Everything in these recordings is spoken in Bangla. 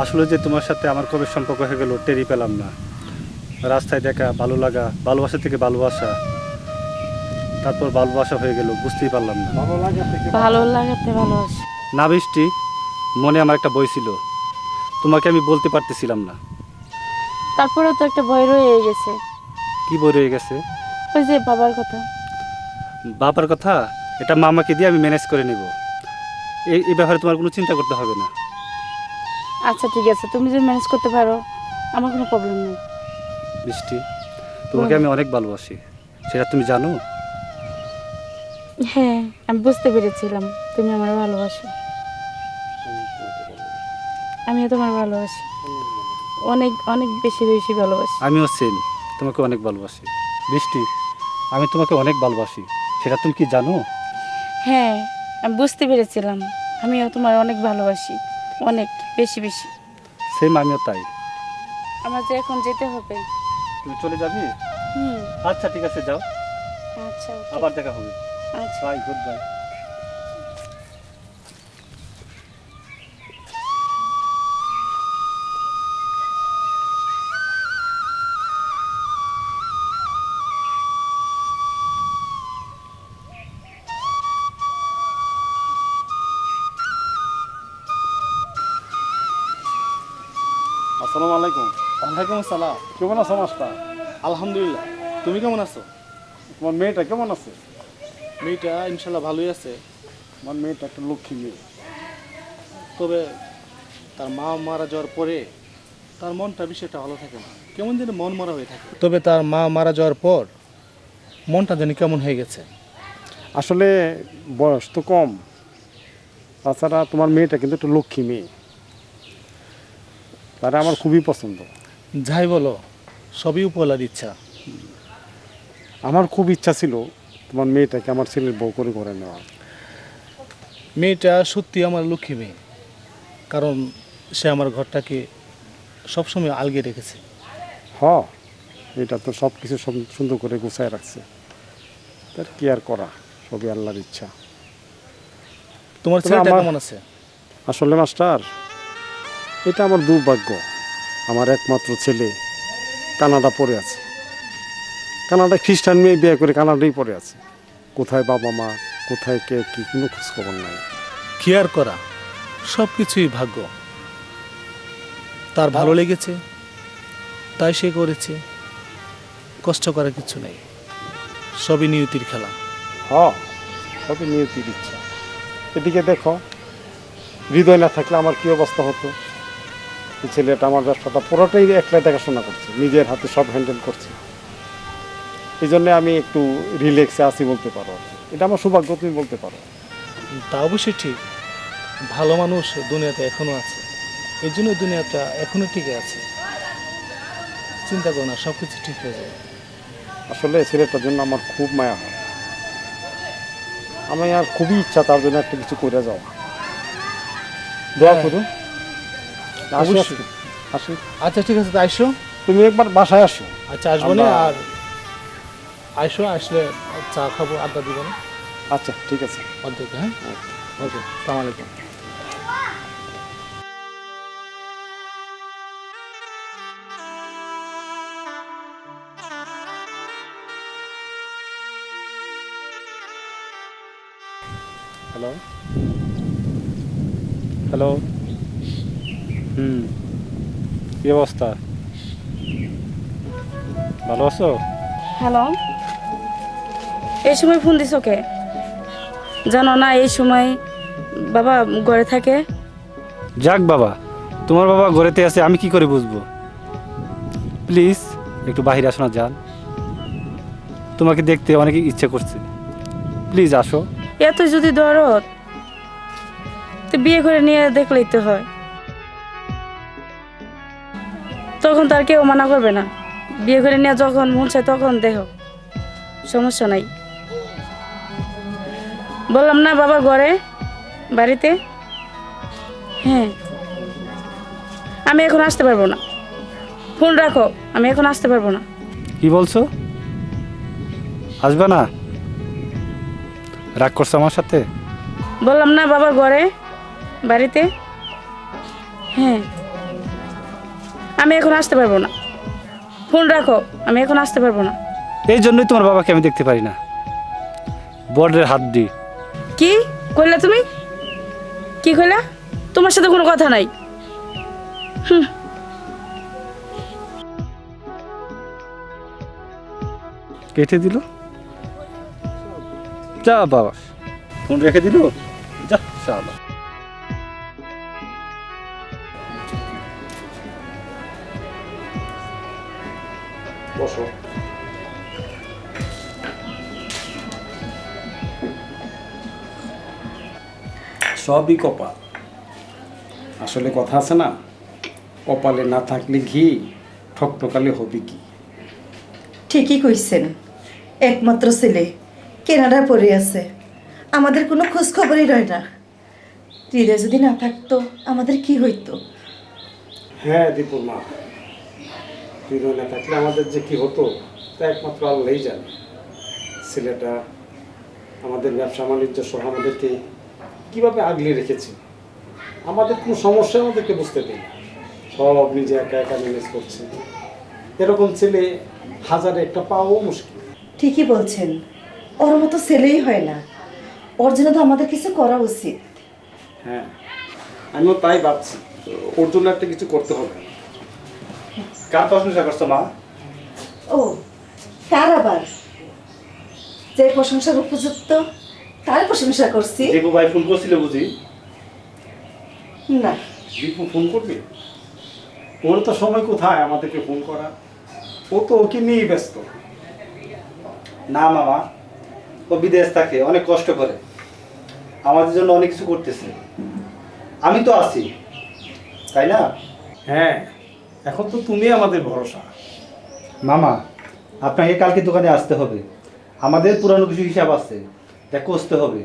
আসলে যে তোমার সাথে আমার কবে সম্পর্ক হয়ে গেল টেরি পেলাম না। রাস্তায় দেখা ভালো লাগা ভালোবাসা থেকে ভালোবাসা তারপর ভালোবাসা হয়ে গেল বুঝতেই পারলাম না। ভালো লাগা থেকে ভালো লাগাতে ভালোবাসি। না বৃষ্টি মনে আমার একটা বই ছিল। তোমাকে আমি বলতে পারতেছিলাম না। তারপরেও তো একটা বই রয়ে গেছে। কি বই রয়ে গেছে? ওই যে বাবার কথা। বাবার কথা? এটা মামাকে দিয়ে আমি ম্যানেজ করে নেব। এই এই ব্যাপারে তোমার কোনো চিন্তা করতে হবে না। আচ্ছা ঠিক আছে। তুমি যদি ম্যানেজ করতে পারো আমার কোনো প্রবলেম নেই। বৃষ্টি তোমাকে আমি অনেক ভালোবাসি। সেটা তুমি জানো? হ্যাঁ আমি বুঝতে পেরেছিলাম। তুমি আমার ভালোবাসো। আমিও তোমার ভালোবাসি। অনেক অনেক বেশি বেশি ভালোবাসি। আমিও সেম তোমাকে অনেক ভালোবাসি। বৃষ্টি আমি তোমাকে অনেক ভালোবাসি। সেটা তুমি কি জানো? হ্যাঁ আমি বুঝতে পেরেছিলাম। আমিও তোমার অনেক ভালোবাসি। অনেক বেশি বেশি। সেম আমিও তাই। আমার যে এখন যেতে হবে। তুমি চলে যাবি? হুম। আচ্ছা ঠিক আছে যাও। আচ্ছা আবার দেখা হবে। আচ্ছা। বাই গুড বাই আসসালামু আলাইকুম। ওয়ালাইকুম আসসালাম। কেমন আছো মাস্টার? আলহামদুলিল্লাহ। তুমি কেমন আছো? তোমার মেয়েটা কেমন আছে? মেয়েটা ইনশাল্লাহ ভালোই আছে। আমার মেয়েটা একটা লক্ষ্মী মেয়ে। তবে তার মা মারা যাওয়ার পরে তার মনটা বিষয়টা ভালো থাকে না। কেমন যেন মন মরা হয়ে থাকে। তবে তার মা মারা যাওয়ার পর মনটা যেন কেমন হয়ে গেছে। আসলে বয়স তো কম। তাছাড়া তোমার মেয়েটা কিন্তু একটা লক্ষ্মী মেয়ে। তারা আমার খুবই পছন্দ। যাই বলো সবই উপলার ইচ্ছা। আমার খুব ইচ্ছা ছিল তোমার মেয়েটাকে আমার ছেলের বউ করে করে নেওয়া। মেয়েটা সত্যি আমার লক্ষ্মী মেয়ে কারণ সে আমার ঘরটাকে সবসময় আলগে রেখেছে। হ এটা তো সব কিছু সুন্দর করে গুছায় রাখছে। তার কি আর করা সবই আল্লাহর ইচ্ছা। তোমার ছেলেটা কেমন আছে? আসলে মাস্টার এটা আমার দুর্ভাগ্য। আমার একমাত্র ছেলে কানাডা পড়ে আছে। কানাডা খ্রিস্টান মেয়ে বিয়ে করে কানাডাই পড়ে আছে। কোথায় বাবা মা কোথায় কে কি কোনো খোঁজখবর নাই। কি আর করা? সব কিছুই ভাগ্য। তার ভালো লেগেছে তাই সে করেছে। কষ্ট করার কিছু নেই। সবই নিয়তির খেলা। হ সবই নিয়তির ইচ্ছা। এদিকে দেখো হৃদয় না থাকলে আমার কি অবস্থা হতো? ছেলেটা আমার ব্যবসাটা পুরোটাই একলাই দেখাশোনা করছে নিজের হাতে সব হ্যান্ডেল করছে। এই জন্য আমি একটু রিল্যাক্সে আছি বলতে পারো এটা আমার সৌভাগ্য তুমি বলতে পারো। তা অবশ্যই ঠিক। ভালো মানুষ দুনিয়াতে এখনও আছে। এই জন্য দুনিয়াটা এখনও টিকে আছে। চিন্তা করো না সব কিছু ঠিক হয়ে যাবে। আসলে ছেলেটার জন্য আমার খুব মায়া হয়। আমি আর খুবই ইচ্ছা তার জন্য একটা কিছু করে যাওয়া। দোয়া হ্যাঁ। অবশ্যই। আসি। আচ্ছা ঠিক আছে তা আইসো। তুমি একবার বাসায় আসো। আচ্ছা আসব না? আর আইসো আসলে চা খাব আড্ডা দিব না। আচ্ছা ঠিক আছে। অর্ধেক হ্যাঁ? ওকে সালাম আলাইকুম। হ্যালো হ্যালো হুম। কি অবস্থা? ভালো আছো? হ্যালো। এই সময় ফোন দিছ কে? জানো না এই সময় বাবা ঘরে থাকে। যাক বাবা তোমার বাবা ঘরেতে আছে আমি কি করে বুঝব? প্লিজ একটু বাহিরে আসো না যান। তোমাকে দেখতে অনেক ইচ্ছে করছে। প্লিজ আসো। এত যদি দরদ তো বিয়ে করে নিয়ে দেখলেই তো হয়। তখন তার কেউ মানা করবে না। বিয়ে করে নিয়ে যখন মন চায় তখন দেহ। সমস্যা নাই। বললাম না বাবা ঘরে। বাড়িতে? হ্যাঁ। আমি এখন আসতে পারব না। ফোন রাখো আমি এখন আসতে পারব না। কি বলছো? আসবে না? রাগ করছ আমার সাথে? বললাম না বাবা ঘরে। বাড়িতে? হ্যাঁ। আমি এখন আসতে পারব না। ফোন রাখো আমি এখন আসতে পারব না। এই জন্যই তোমার বাবাকে আমি দেখতে পারি না। বর্ডের হাত দিই। কি? কইলা তুমি? কি কইলা? তোমার সাথে কোনো কথা নাই। কেটে দিল? যা বাবা। ফোন রেখে দিল? যা শালা। সবই কপাল। আসলে কথা আছে না কপালে না থাকলে ঘি ঠকঠকালে হবে কি? ঠিকই কইছেন একমাত্র ছেলে কেনাডায় পড়ে আছে আমাদের কোনো খোঁজ খবরই রয় না। হৃদয় যদি না থাকতো আমাদের কি হইতো? হ্যাঁ দীপুর মা হৃদয় না থাকলে আমাদের যে কি হতো তা একমাত্র আল্লাহই জানে। ছেলেটা আমাদের ব্যবসা বাণিজ্য সহ আমাদেরকে কীভাবে আগলে রেখেছে? আমাদের কোনো সমস্যা আমাদেরকে বুঝতে দেয় সব নিজে একা একা ম্যানেজ করছে। এরকম ছেলে হাজারে একটা পাওয়াও মুশকিল। ঠিকই বলছেন। ওর মতো ছেলেই হয় না। ওর জন্য তো আমাদের কিছু করা উচিত। হ্যাঁ আমিও তাই ভাবছি। ওর জন্য একটা কিছু করতে হবে। কার প্রশংসা করছ মা? ও কার আবার। যে প্রশংসার উপযুক্ত তার প্রশংসা করছি। দীপু ভাই ফোন করছিল বুঝি? না। দীপু ফোন করবে? ওর তো সময় কোথায় আমাদেরকে ফোন করা? ও তো ওকে নিয়েই ব্যস্ত। না মামা ও বিদেশ থাকে অনেক কষ্ট করে। আমাদের জন্য অনেক কিছু করতেছে। আমি তো আছি তাই না? হ্যাঁ এখন তো তুমি আমাদের ভরসা। মামা আপনাকে কালকে দোকানে আসতে হবে। আমাদের পুরানো কিছু হিসাব আছে। তা কষতে হবে।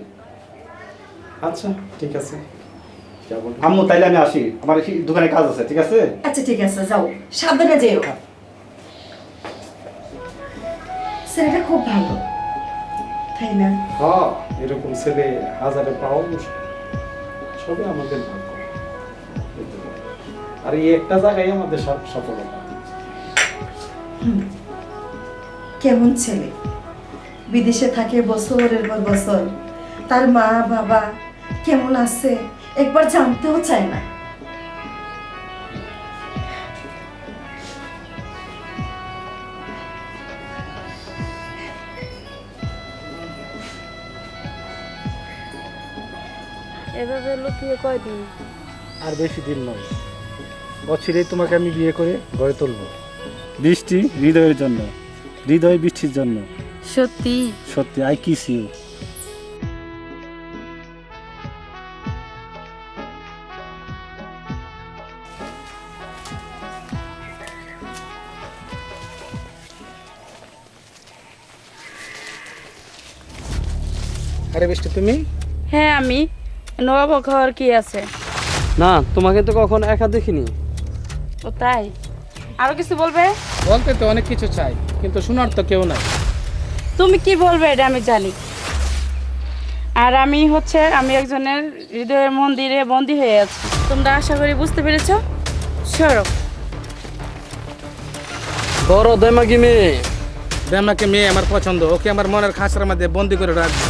আচ্ছা ঠিক আছে। আম্মু তাইলে আমি আসি। আমার দোকানে কাজ আছে ঠিক আছে? আচ্ছা ঠিক আছে যাও। সাবধানে যেও। ছেলেটা খুব ভালো। তাই না? হ্যাঁ এরকম ছেলে হাজারে পাওয়া মুশকিল। সবই আমাদের ভাগ্য। আর এই একটা জায়গায় আমাদের সব সফলতা। কেমন ছেলে? বিদেশে থাকে বছরের পর বছর। তার মা বাবা কেমন আছে একবার জানতেও চায় না। এভাবে লুকিয়ে কয়দিন? আর বেশি দিন নয়। বছরেই তোমাকে আমি বিয়ে করে গড়ে তুলব। বৃষ্টি হৃদয়ের জন্য হৃদয় বৃষ্টির জন্য। সত্যি। সত্যি আই কিস ইউ আরে বৃষ্টি তুমি? হ্যাঁ আমি। নবাব খাওয়ার কি আছে? না তোমাকে তো কখন একা দেখিনি। ও তাই? আরও কিছু বলবে? বলতে তো অনেক কিছু চাই কিন্তু শোনার তো কেউ নাই। তুমি কি বলবে এটা আমি জানি। আর আমি হচ্ছে আমি একজনের হৃদয়ের মন্দিরে বন্দি হয়ে আছি। তোমরা আশা করি বুঝতে পেরেছ? সরো। বড় দেমাগি মেয়ে। দেমাকে মেয়ে আমার পছন্দ। ওকে আমার মনের খাঁচার মধ্যে বন্দি করে রাখবে।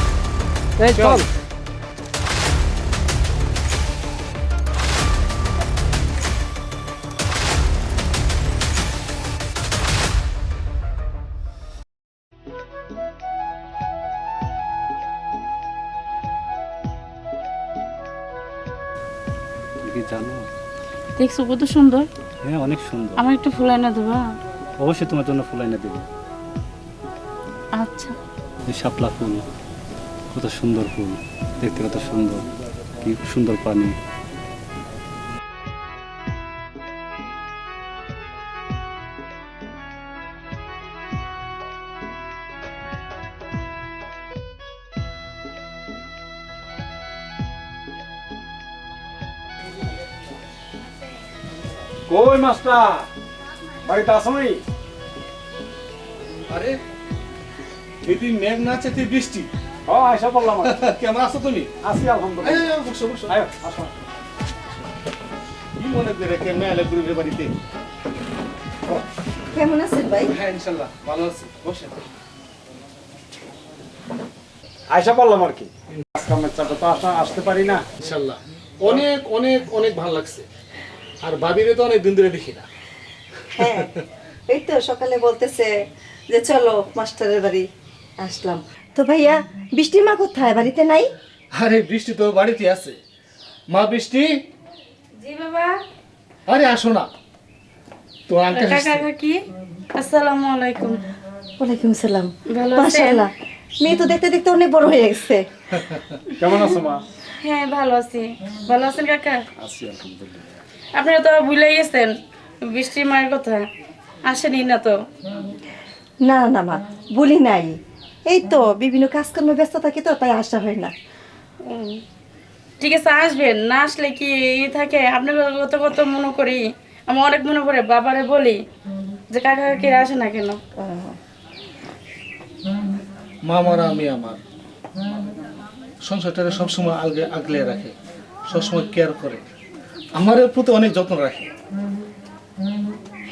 এই চল। দেখছ কত সুন্দর? হ্যাঁ অনেক সুন্দর। আমার একটু ফুল এনে দেবা। অবশ্যই তোমার জন্য ফুল এনে দেবো। আচ্ছা। এই শাপলা ফুল কত সুন্দর ফুল দেখতে কত সুন্দর কি সুন্দর পানি। কই মাস্টার? বাড়িতে আসো নাই আরে তুই মেঘ না আছে তুই বৃষ্টি ও আয়সা বললাম কেমন আছো তুমি? আসি আলহামদুলিল্লাহ। বসো বসো। আয়, আসো। কি মনে করে কে মেয়ে গ্রুপের বাড়িতে? কেমন আছেন ভাই? হ্যাঁ ইনশাল্লাহ ভালো আছি। বসেন। আয়সা পারলাম আর কি। চাপে তো আসতে পারি না। ইনশাল্লাহ। অনেক অনেক অনেক ভালো লাগছে। আর ভাবিরে তো অনেক দিন ধরে দেখি না। হ্যাঁ এই তো সকালে বলতেছে যে চলো মাস্টারের বাড়ি আসলাম। তো ভাইয়া বৃষ্টি মা কোথায়? বাড়িতে নাই? আরে বৃষ্টি তো বাড়িতে আছে। মা বৃষ্টি? জি বাবা। আরে আসো না। তো আঙ্কেল কাকা কাকি আসসালামু আলাইকুম। ওয়ালাইকুম সালাম। ভালো আছেন? মাশাআল্লাহ। মেয়ে তো দেখতে দেখতে অনেক বড় হয়ে গেছে। কেমন আছো মা? হ্যাঁ ভালো আছি। ভালো আছেন কাকা? আছি আলহামদুলিল্লাহ। আপনারা তো ভুলে গেছেন বৃষ্টির মায়ের কথা। আসেনি না তো। না না মা বলি নাই। এই তো বিভিন্ন কাজকর্মে ব্যস্ত থাকি তো তাই আসা হয় না। ঠিক আছে আসবেন। না আসলে কি ই থাকে আপনার কত কত মনে করি। আমি অনেক মনে করে বাবারে বলি যে কাকা কাকিরা আসে না কেন? আহ, মা মারা আমি আমার। সংসারটাকে সবসময় আগে আগলে রাখে সবসময় কেয়ার করে। আমার প্রতি অনেক যত্ন রাখে।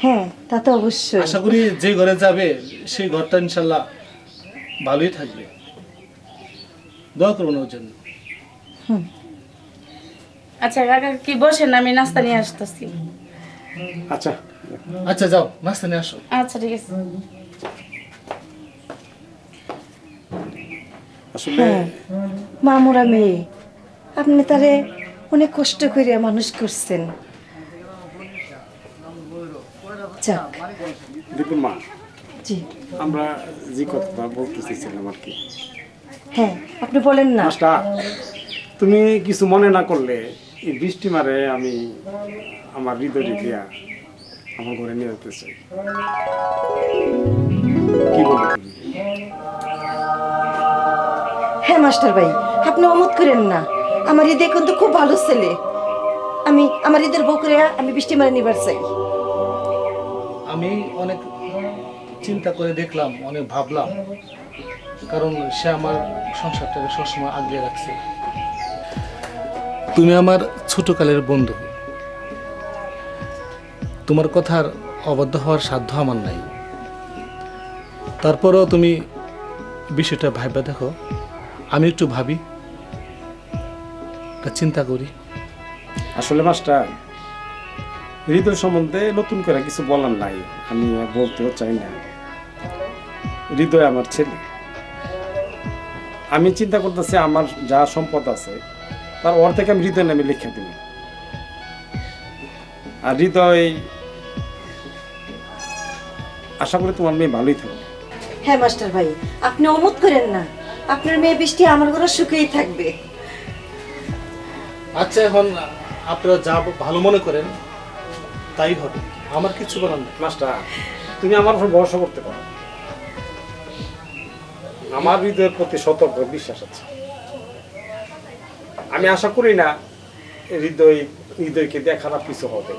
হ্যাঁ তা তো অবশ্যই। আশা করি যে ঘরে যাবে সেই ঘরটা ইনশাল্লাহ ভালোই থাকবে। দোয়া করুন ওর জন্য। আচ্ছা কাকা কি বসেন? আমি নাস্তা নিয়ে আসতেছি। আচ্ছা। আচ্ছা যাও নাস্তা নিয়ে আসো। আচ্ছা ঠিক আছে। আসলে হ্যাঁ মামুরা মেয়ে। আপনি তারে অনেক কষ্ট করে মানুষ করছেন। যাক। মা জি। আমরা যে কথা বলতে চাইছিলাম আর কি। হ্যাঁ আপনি বলেন না। তুমি কিছু মনে না করলে এই বৃষ্টি মারে আমি আমার হৃদয় দিয়া আমার ঘরে নিয়ে যেতে চাই। কি বলো হ্যাঁ মাস্টার ভাই আপনি অমত করেন না। আমার ঈদে কিন্তু খুব ভালো ছেলে। আমি, আমার ঈদের বউ করে আমি বৃষ্টি মারা নিবার চাই। আমি অনেক চিন্তা করে দেখলাম, অনেক ভাবলাম, কারণ সে আমার সংসারটাকে সবসময় আগলে রাখছে। তুমি আমার ছোটকালের বন্ধু। তোমার কথার অবাধ্য হওয়ার সাধ্য আমার নাই। তারপরেও তুমি বিষয়টা ভাইবা দেখো, আমি একটু ভাবি। একটা চিন্তা করি। আসলে মাস্টার হৃদয় সম্বন্ধে নতুন করে কিছু বলার নাই। আমি আর বলতেও চাই না। হৃদয় আমার ছেলে। আমি চিন্তা করতেছি আমার যা সম্পদ আছে তার অর্ধেক আমি হৃদয় নামে লিখে দিব। আর হৃদয় আশা করি তোমার মেয়ে ভালোই থাকবে। হ্যাঁ মাস্টার ভাই আপনি অমত করেন না। আপনার মেয়ে বৃষ্টি আমার ঘরে সুখেই থাকবে। আচ্ছা এখন আপনারা যা ভালো মনে করেন তাই হবে। আমার কিছু বলার নেই। মাস্টার। তুমি আমার উপর ভরসা করতে পারো। আমার হৃদয়ের প্রতি সতর্ক বিশ্বাস আছে। আমি আশা করি না হৃদয় হৃদয়কে দিয়ে খারাপ কিছু হবে।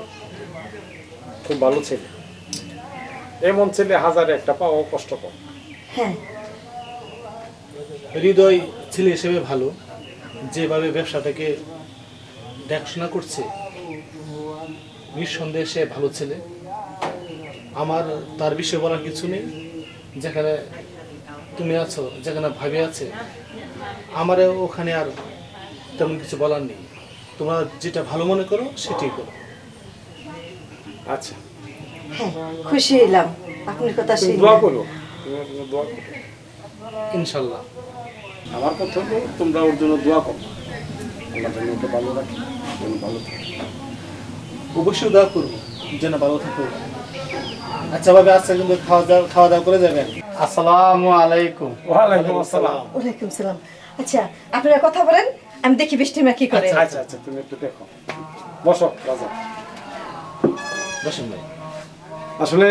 খুব ভালো ছেলে। এমন ছেলে হাজারে একটা পাওয়া কষ্টকর। হ্যাঁ। হৃদয় ছেলে হিসেবে ভালো। যেভাবে ব্যবসাটাকে দেখাশোনা করছে। নিঃসন্দেহে সে ভালো ছেলে। আমার তার বিষয়ে বলার কিছু নেই। যেখানে তুমি আছো যেখানে ভাবি আছে আমার ওখানে আর তেমন কিছু বলার নেই। তোমরা যেটা ভালো মনে করো সেটাই করো। আচ্ছা। খুশি হইলাম। আপনার কথা দোয়া করো। ইনশাল্লাহ। আমার কথা হলো তোমরা ওর জন্য দোয়া করো। আল্লাহ ভালো রাখে। যেন ভালো থাকে। অবশ্যই দোয়া করব যেন ভালো থাকো। আচ্ছা ভাবে আচ্ছা কিন্তু খাওয়া দাওয়া খাওয়া দাওয়া করে যাবেন? আসসালামু আলাইকুম। ওয়ালাইকুম আসসালাম। ওয়ালাইকুম সালাম। আচ্ছা আপনারা কথা বলেন আমি দেখি বৃষ্টি মা কি করে। আচ্ছা আচ্ছা তুমি একটু দেখো। বসো রাজা। বসেন ভাই। আসলে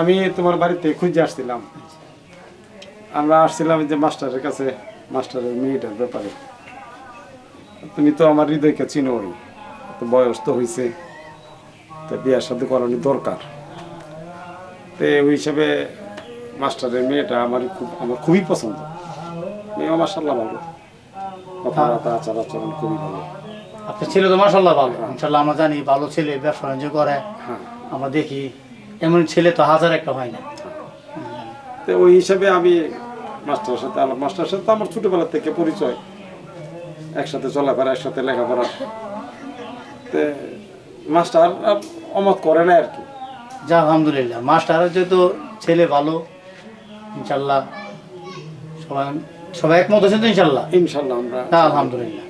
আমি তোমার বাড়িতে খুঁজে আসছিলাম। আমরা আসছিলাম যে মাস্টারের কাছে মাস্টারের মেয়েটার ব্যাপারে। তুমি তো আমার হৃদয়কে চিনোই তো বয়স তো হয়েছে তা বিয়ার সাথে করানো দরকার। তো ওই হিসাবে মাস্টারের মেয়েটা আমার খুব আমার খুবই পছন্দ। মেয়ে মাসাল্লাহ ভালো। কথাবার্তা আচার আচরণ খুবই ভালো। আপনার ছেলে তো মাসাল্লাহ ভালো। ইনশাল্লাহ আমরা জানি ভালো ছেলে ব্যবসা বাণিজ্য করে। হ্যাঁ। আমরা দেখি এমন ছেলে তো হাজার একটা হয় না। তো ওই হিসাবে আমি মাস্টারের সাথে মাস্টারের সাথে তো আমার ছোটবেলা থেকে পরিচয়। একসাথে চলাফেরা একসাথে লেখাপড়া। তো মাস্টার আর অমত করে না আর কি। যা আলহামদুলিল্লাহ। মাস্টার যেহেতু ছেলে ভালো ইনশাল্লাহ। সবাই সবাই একমত আছেন তো ইনশাল্লাহ? ইনশাল্লাহ আমরা তা আলহামদুলিল্লাহ।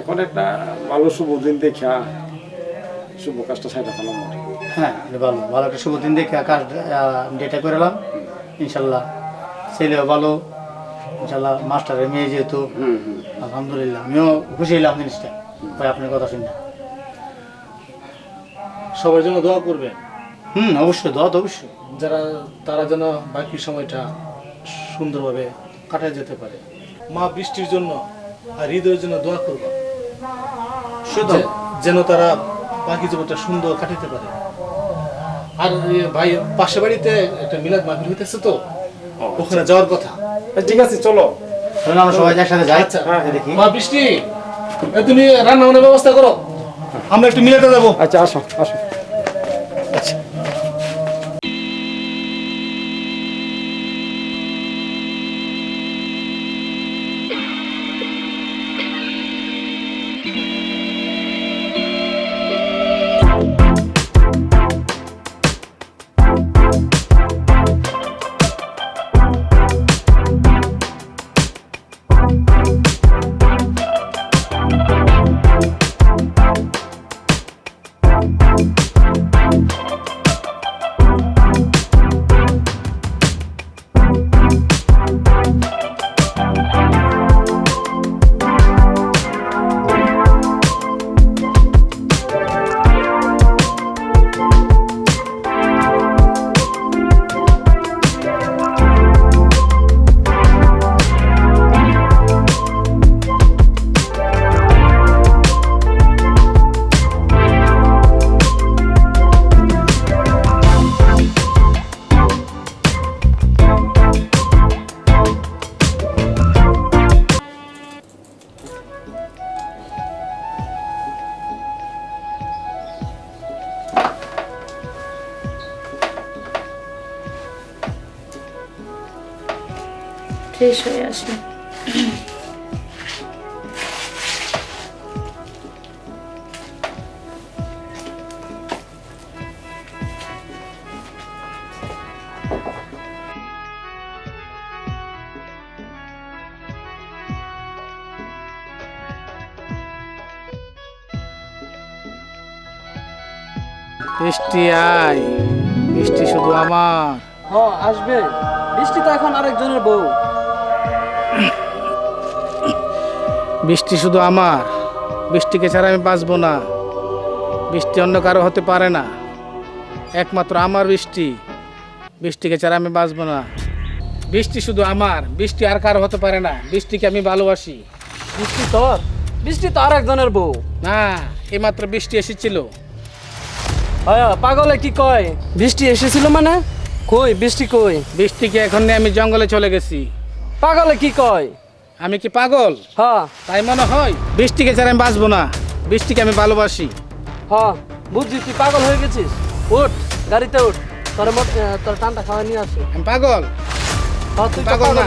এখন একটা ভালো শুভ দিন দেখা শুভ কাজটা সাইডে ফেলাম হ্যাঁ ভালো। ভালো একটা শুভ দিন দেখে আকাশ ডেটা করে এলাম। ইনশাল্লাহ। ছেলেও ভালো ইনশাল্লাহ মাস্টারের মেয়ে যেহেতু হুম হুম। আলহামদুলিল্লাহ আমিও খুশি হলাম জিনিসটা। ভাই আপনার কথা শুনে। সবার জন্য দোয়া করবেন। হুম অবশ্যই দোয়া তো অবশ্যই। যারা তারা যেন বাকি সময়টা সুন্দরভাবে কাটায় যেতে পারে। মা বৃষ্টির জন্য আর হৃদয়ের জন্য দোয়া করব। শুধু? যেন তারা বাকি জীবনটা সুন্দর কাটাতে পারে। আর ভাই পাশে বাড়িতে একটা মিলাদ মাহফিল হইতেছে তো ওখানে যাওয়ার কথা। ঠিক আছে চলো। আমরা সবাই একসাথে যাই। আচ্ছা হ্যাঁ, দেখি। মা বৃষ্টি। এ তুমি রান্না বান্নার ব্যবস্থা করো। আমরা একটু মিলাতে যাব। আচ্ছা আসো আসো। ফ্রেশ হয়ে আসি বৃষ্টি আয় বৃষ্টি শুধু আমার। হ আসবে। বৃষ্টি তো এখন আরেকজনের বউ। বৃষ্টি শুধু আমার। বৃষ্টিকে ছাড়া আমি বাঁচবো না। বৃষ্টি অন্য কারও হতে পারে না। একমাত্র আমার বৃষ্টি। বৃষ্টিকে ছাড়া আমি বাঁচবো না। বৃষ্টি শুধু আমার। বৃষ্টি আর কারও হতে পারে না। বৃষ্টিকে আমি ভালোবাসি। বৃষ্টি তোর? বৃষ্টি তো আরেকজনের বউ। না এইমাত্র বৃষ্টি এসেছিল। হয় পাগলে কি কয়? বৃষ্টি এসেছিল মানে? কই বৃষ্টি কই? বৃষ্টিকে এখন আমি জঙ্গলে চলে গেছি। পাগলে কি কয়? আমি কি পাগল? হ তাই মনে হয় বৃষ্টিকে ছাড়া আমি বাঁচবো না। বৃষ্টিকে আমি ভালোবাসি। হ বুঝছি তুই পাগল হয়ে গেছিস। উঠ গাড়িতে উঠ। তোর মোট তোর টানটা খাওয়া নিয়ে আসি। আমি পাগল? হ তুই পাগল না।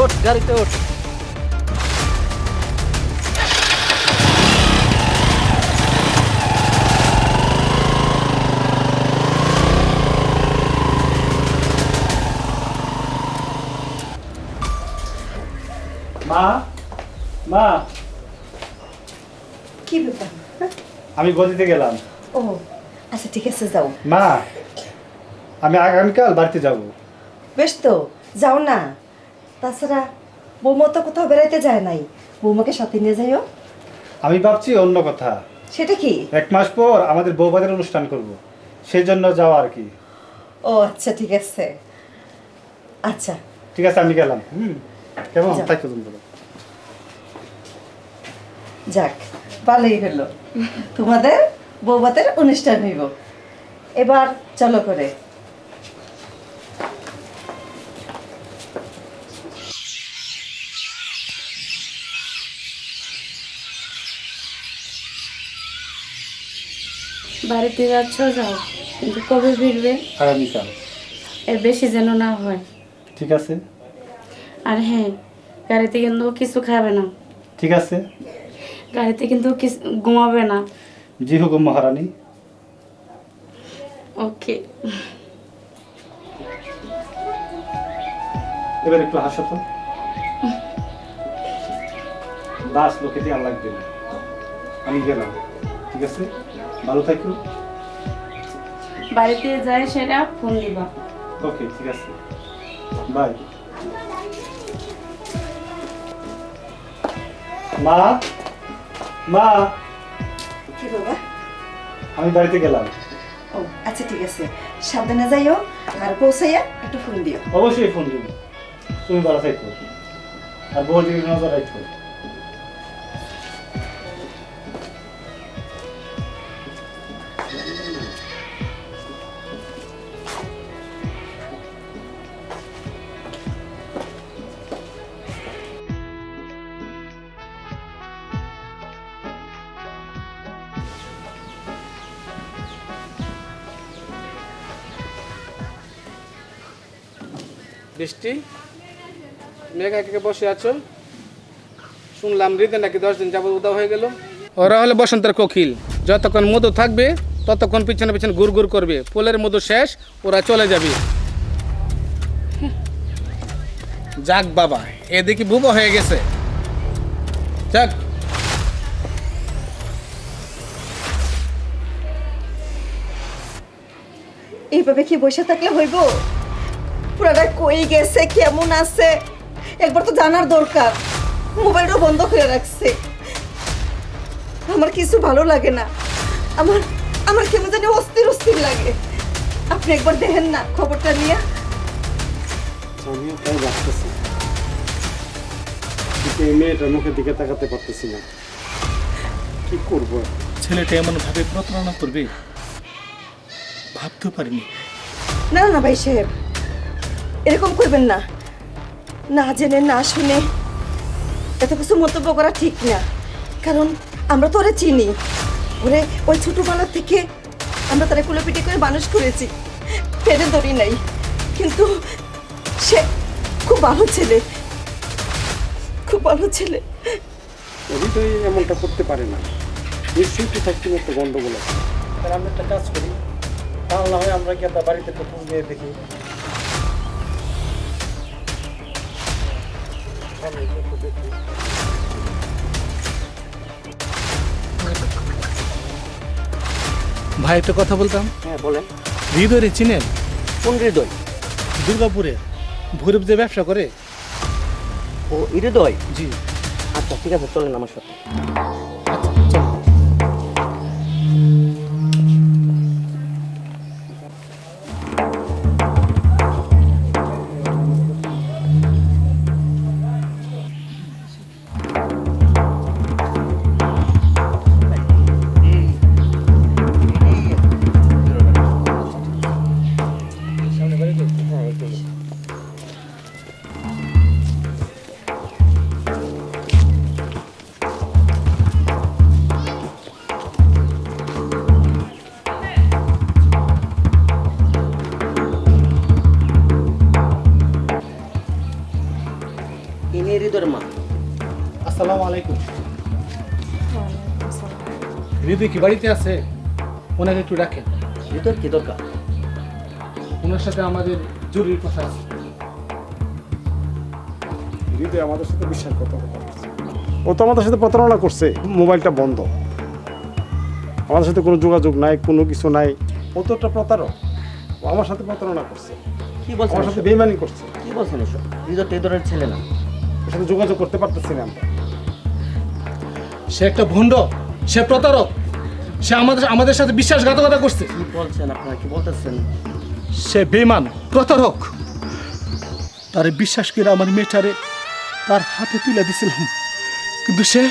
উঠ গাড়িতে উঠ। মা। কি ব্যাপার? হ্যাঁ? আমি গদিতে গেলাম। ও আচ্ছা ঠিক আছে যাও। মা আমি আগামীকাল বাড়িতে যাব। বেশ তো যাও না। তাছাড়া বৌমা তো কোথাও বেড়াইতে যায় নাই। বৌমাকে সাথে নিয়ে যাইও। আমি ভাবছি অন্য কথা। সেটা কি? এক মাস পর আমাদের বৌবাদের অনুষ্ঠান করব। সেই জন্য যাওয়া আর কি। ও আচ্ছা ঠিক আছে। আচ্ছা। ঠিক আছে আমি গেলাম। হুম কেমন। তাই যাক ভালোই হলো। তোমাদের বৌবাতের অনুষ্ঠান হইব। এবার চলো করে। বাড়িতে যাচ্ছ যাও। কিন্তু কবে ফিরবে? আগামীকাল। এর বেশি যেন না হয়। ঠিক আছে। আর হ্যাঁ গাড়িতে কিন্তু কিছু খাবে না। ঠিক আছে। গাড়িতে কিন্তু ঘুমাবে না। জি হুকুম মহারানী। ওকে। এবার একটু হাসো তো। দাস লোকে দিয়ে আর লাগবে আমি গেলাম। ঠিক আছে? ভালো থাকো। বাড়িতে যাই সেটা ফোন দিবা। ওকে ঠিক আছে। বাই। মা? মা। কি বাবা আমি বাড়িতে গেলাম। ও আচ্ছা ঠিক আছে। সাবধানে যাইও আর পৌঁছাইয়া একটু ফোন দিও। অবশ্যই ফোন দিব। তুমি ভালো থাকো। আর বহু দিকে নজর রাখো। মেঘা একে বসে আছো? শুনলাম হৃদয় নাকি দশ দিন যাবত উদা হয়ে গেল। ওরা হলো বসন্তের কোকিল। যতক্ষণ মধু থাকবে ততক্ষণ পিছনে পিছনে গুড় গুড় করবে। পোলের মধু শেষ ওরা চলে যাবে। যাক বাবা এদিকে বুবা হয়ে গেছে। যাক। এইভাবে কি বসে থাকলে হইব? পুরাটা কই গেছে কেমন আছে? একবার তো জানার দরকার। মোবাইলটা বন্ধ করে রাখছে। আমার কিছু ভালো লাগে না। আমার আমার কেমন জানি অস্থির অস্থির লাগে। আপনি একবার দেখেন না খবরটা নিয়ে। আমিও তাই ভাবতেছি। কিন্তু এই মেয়েটার মুখের দিকে তাকাতে পারতেছি না। কি করব? ছেলেটা এমন ভাবে প্রতারণা করবে? ভাবতেও পারিনি। না না ভাই সাহেব। এরকম করবেন না। না জেনে না শুনে। এত কিছু মন্তব্য করা ঠিক না। কারণ আমরা তো ওরে চিনি। ওরে ওই ছোটোবেলা থেকে আমরা তারা কুলোপিটি করে মানুষ করেছি। পেটে ধরি নাই। কিন্তু সে খুব ভালো ছেলে। খুব ভালো ছেলে। হৃদয় এমনটা করতে পারে না। নিশ্চয়ই তো থাকতে একটা গন্ডগোল আছে। আমরা একটা কাজ করি। তাহলে হয় আমরা কি আপনার বাড়িতে একটু দেখি ভাই একটা কথা বলতাম? হ্যাঁ বলেন। হৃদয় চিনেন কোন হৃদয়? দুর্গাপুরে ভৈরব যে ব্যবসা করে। ও হৃদয়? জি। আচ্ছা ঠিক আছে চলেন আমার সাথে। হৃদয় কি বাড়িতে আছে? ওনাকে একটু ডাকেন। হৃদয়ের কি দরকার? ওনার সাথে আমাদের জরুরি কথা আছে। হৃদয় আমাদের সাথে বিশ্বাসঘাতকতা করছে ও তো আমাদের সাথে প্রতারণা করছে। মোবাইলটা বন্ধ। আমাদের সাথে কোনো যোগাযোগ নাই কোনো কিছু নাই। ও তো একটা প্রতারক। ও আমার সাথে প্রতারণা করছে। কি বলছেন আমার সাথে? বেইমানি করছে। কি বলছেন এসব? হৃদয় তো এই ধরনের ছেলে না। ওর সাথে যোগাযোগ করতে পারতেছি না আমরা। সে একটা ভণ্ড সে প্রতারক। সে আমাদের আমাদের সাথে বিশ্বাসঘাতকতা করছে। কি বলছেন আপনারা? কি বলতেছেন? সে বেমান প্রতারক। তারে বিশ্বাস করে আমার মেয়েটারে তার হাতে তুলে দিছিলাম। কিন্তু সে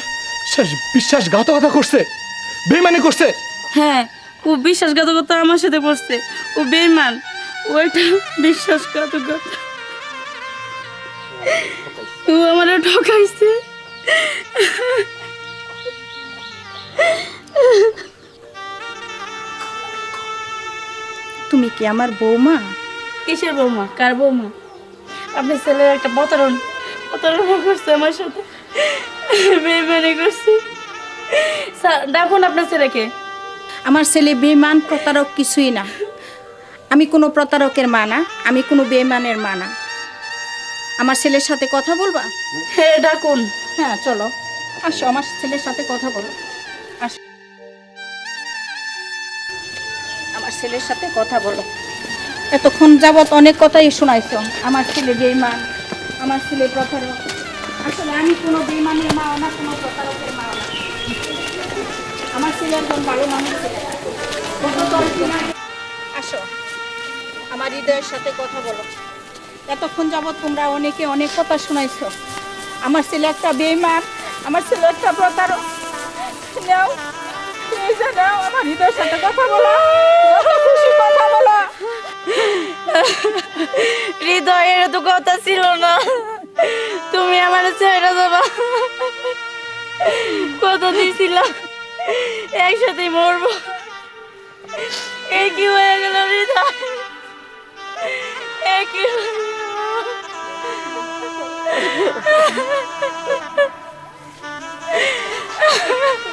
সে বিশ্বাসঘাতকতা করছে বেমানি করছে। হ্যাঁ ও বিশ্বাসঘাতকতা আমার সাথে করছে। ও বেইমান ও একটা বিশ্বাসঘাতকতা। ও আমার ঠকাইছে। কি আমার বৌমা? কিসের বৌমা? কার বৌমা? আপনি ছেলের একটা প্রতারণ। প্রতারণা করছে আমার সাথে। বেমানি করছে। ডাকুন আপনার ছেলেকে। আমার ছেলে বেমান প্রতারক কিছুই না। আমি কোনো প্রতারকের মা না আমি কোনো বেমানের মা না আমার ছেলের সাথে কথা বলবা? হ্যাঁ ডাকুন। হ্যাঁ চলো। আসো আমার ছেলের সাথে কথা বলো। আসো। ছেলের সাথে কথা বলো। এতক্ষণ যাবত অনেক কথাই শোনাইছো। আমার ছেলে বেইমান আমার ছেলে প্রতারক। আসলে আমি কোনো বেইমানের মা না, কোনো প্রতারকের মা আমার ছেলে একজন ভালো মানুষ আসো, আমার হৃদয়ের সাথে কথা বলো। এতক্ষণ যাবৎ তোমরা অনেকে অনেক কথা শোনাইছো। আমার ছেলে একটা বেইমান আমার ছেলে একটা প্রতারক। নাও। যে নাও আমার হৃদয়ের সাথে কথা বলো। খুশি কথা বলো। হৃদয়ের তো কথা ছিল না। তুমি আমার ছেড়ে দেবা। কথা দিয়েছিলাম একসাথে মরবো। কি হয়ে গেল হৃদয়। কি হয়ে গেল?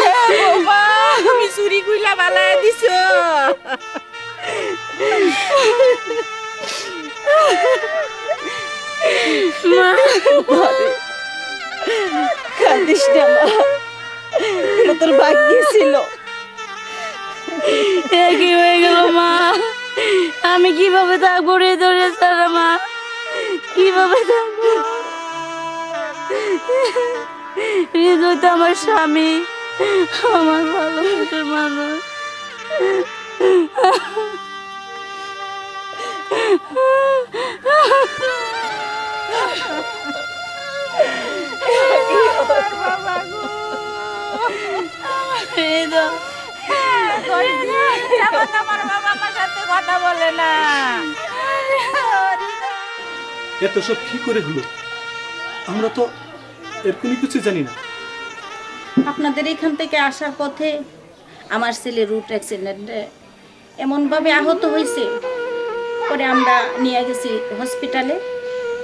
বাবা তুমি চুরি কইলা বালায় দিছো। মা কাঁদিস না মা। তোর ভাগ্য ছিল। কি হয়ে গেল মা। আমি কীভাবে থাকব রে ধরে সারা মা? কীভাবে থাকব হৃদয় তো আমার স্বামী আমার ভালোবাসার মানুষ। হৃদয় আমার কথা বলে না। এত সব কি করে হলো? আমরা তো এর কোনো কিছু জানি না। আপনাদের এখান থেকে আসার পথে আমার ছেলে রুট অ্যাক্সিডেন্টে এমনভাবে আহত হয়েছে। পরে আমরা নিয়ে গেছি হসপিটালে।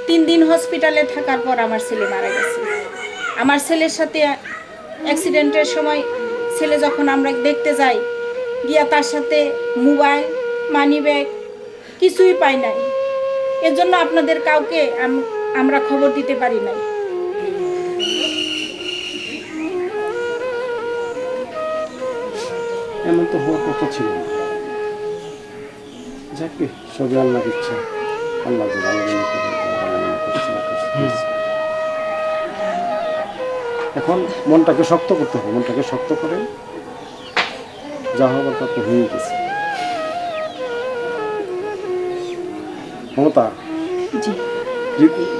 তিন দিন হসপিটালে থাকার পর আমার ছেলে মারা গেছে। আমার ছেলের সাথে অ্যাক্সিডেন্টের সময় ছেলে যখন আমরা দেখতে যাই, গিয়া তার সাথে মোবাইল, মানি ব্যাগ কিছুই পাই নাই। এর জন্য আপনাদের কাউকে আমরা খবর দিতে পারি নাই। এমন তো হওয়ার কথা ছিল না। যাকে সবই আল্লাহ ইচ্ছা আল্লাহ। এখন মনটাকে শক্ত করতে হবে। মনটাকে শক্ত করে যা হবার তা তো হয়ে গেছে। মমতা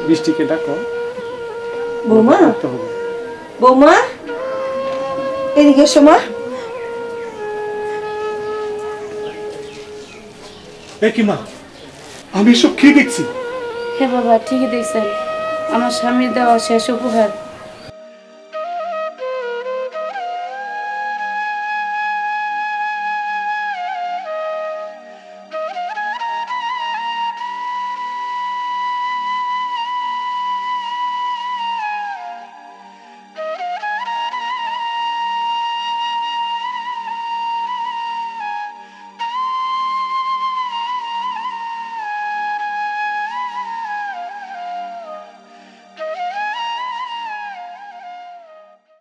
বৃষ্টিকে ডাকো। বৌমা? বৌমা? এদিকে এসো মা। মা? আমি সব খেয়ে দেখছি? হ্যাঁ বাবা ঠিকই দেখছেন। আমার স্বামীর দেওয়া শেষ উপহার।